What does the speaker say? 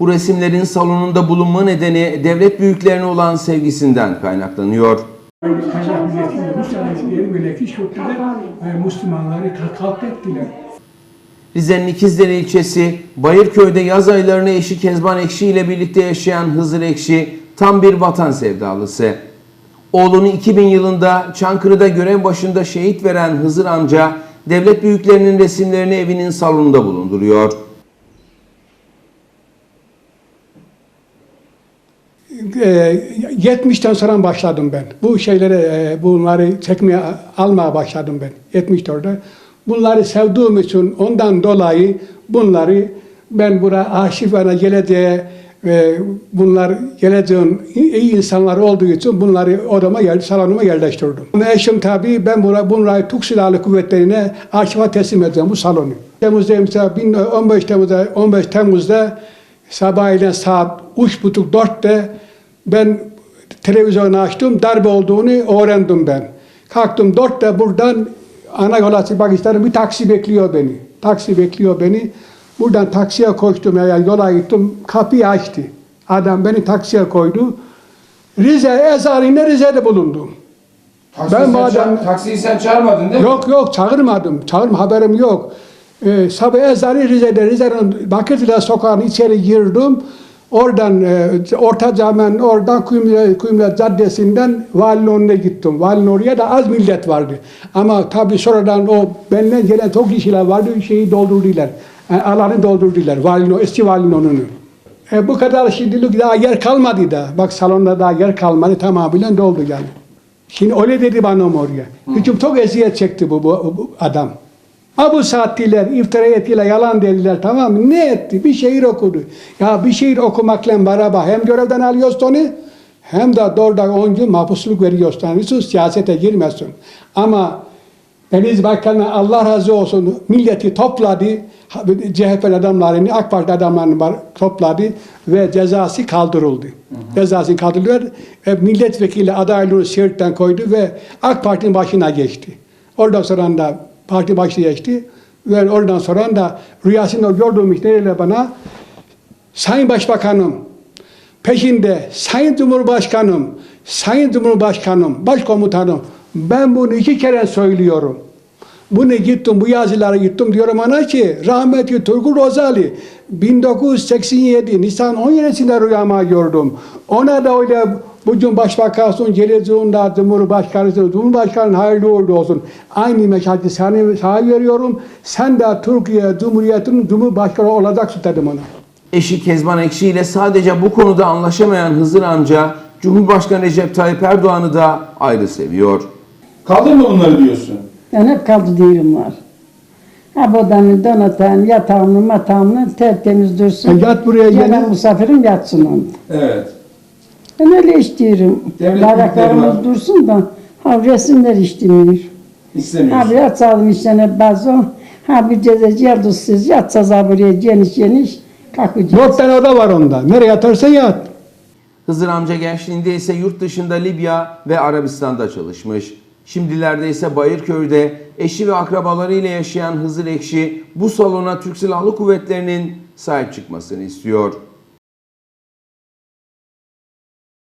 Bu resimlerin salonunda bulunma nedeni devlet büyüklerine olan sevgisinden kaynaklanıyor. Kazak e, Müslümanları kalk ettiler. Rize'nin İkizdere ilçesi Bayırköy'de yaz aylarını eşi Kezban Ekşi ile birlikte yaşayan Hızır Ekşi tam bir vatan sevdalısı. Oğlunu 2000 yılında Çankırı'da görev başında şehit veren Hızır amca devlet büyüklerinin resimlerini evinin salonunda bulunduruyor. E, 70'ten sonra başladım ben. Bu şeyleri, e, bunları çekmeye, almaya başladım ben 74'te. Bunları sevdiğim için ondan dolayı bunları ben buraya arşivlerine geleceğe ve bunlar geleceğin iyi insanlar olduğu için bunları odama yer, salonuma yerleştirdim. Eşim tabii ben buraya, bunları Türk Silahlı Kuvvetleri'ne arşiva teslim edeceğim bu salonu. Temmuz'da mesela 15 Temmuz'da 15 Temmuz'da sabahleyin saat üç buçuk dörtte ben televizyonu açtım, darbe olduğunu öğrendim ben. Kalktım dörtte buradan ana yola çıkmak istedim. Bir taksi bekliyor beni. Taksi bekliyor beni. Buradan taksiye koştum, yani yola gittim. Kapıyı açtı. Adam beni taksiye koydu. Rize, Ezari'ne Rize'de bulundum. Taksiyi Ben madem- ça- taksiyi sen çağırmadın değil mi? Yok yok çağırmadım. Çağırm haberim yok. Ee, sabah ezanı Rize'de, Rize'nin Bakırtılar sokağına içeri girdim. Oradan e, Orta Cami'nin oradan Kuyumlu, Kuyumlu Caddesi'nden valinin önüne gittim. Valinin oraya da az millet vardı. Ama tabii sonradan o benden gelen çok kişiler vardı. Şeyi doldurdular. Yani alanı doldurdular. Valinin, eski valinin önünü. E, bu kadar şimdilik daha yer kalmadı da. Bak salonda daha yer kalmadı. Tamamen doldu yani. Şimdi öyle dedi bana oraya. Hüküm çok eziyet çekti bu, bu, bu adam. Ha bu saattiler, iftira ettiler, yalan dediler tamam mı? Ne etti? Bir şiir okudu. Ya bir şiir okumakla beraber hem görevden alıyorsun onu hem de doğrudan 10 gün mahpusluk veriyorsun. Yani sus siyasete girmesin. Ama Deniz Bakanı Allah razı olsun milleti topladı. CHP adamlarını, AK Parti adamlarını topladı ve cezası kaldırıldı. Cezası kaldırılıyor. E, milletvekili adaylığını Siirt'ten koydu ve AK Parti'nin başına geçti. Oradan sonra da parti başına geçti ve oradan sonra da rüyasında gördüğüm işte bana Sayın Başbakanım, peşinde Sayın Cumhurbaşkanım, Sayın Cumhurbaşkanım, Başkomutanım ben bunu iki kere söylüyorum. Bunu gittim, bu yazıları gittim diyorum ona ki rahmetli Turgut Özali 1987 Nisan 17'sinde rüyama gördüm. Ona da öyle bugün başbakansın, geleceğinde Cumhurbaşkanısın, Cumhurbaşkanın hayırlı uğurlu olsun. Aynı meşalti sana, sana veriyorum. Sen de Türkiye Cumhuriyeti'nin Cumhurbaşkanı olacaksın dedim ona. Eşi Kezban Ekşi ile sadece bu konuda anlaşamayan Hızır amca Cumhurbaşkanı Recep Tayyip Erdoğan'ı da ayrı seviyor. Kaldırma bunları diyorsun. Ben hep kaldı diyorum var. Ha bodamı donatan, yatağımı, matağımı tertemiz dursun. Ya yat buraya Gelen misafirim yatsın onda. Evet. Ben öyle istiyorum. Bayraklarımız dursun da ha resimler istemiyor. Ha İstemiyorsun. bir yatsalım işlerine bazı. Ha bir cezeci yardımsız yatsaz ha buraya geniş geniş kalkacağız. Dört tane oda var onda. Nereye yatarsan yat. Hızır amca gençliğinde ise yurt dışında Libya ve Arabistan'da çalışmış. Şimdilerde ise Bayırköy'de eşi ve akrabalarıyla yaşayan Hızır Ekşi bu salona Türk Silahlı Kuvvetleri'nin sahip çıkmasını istiyor.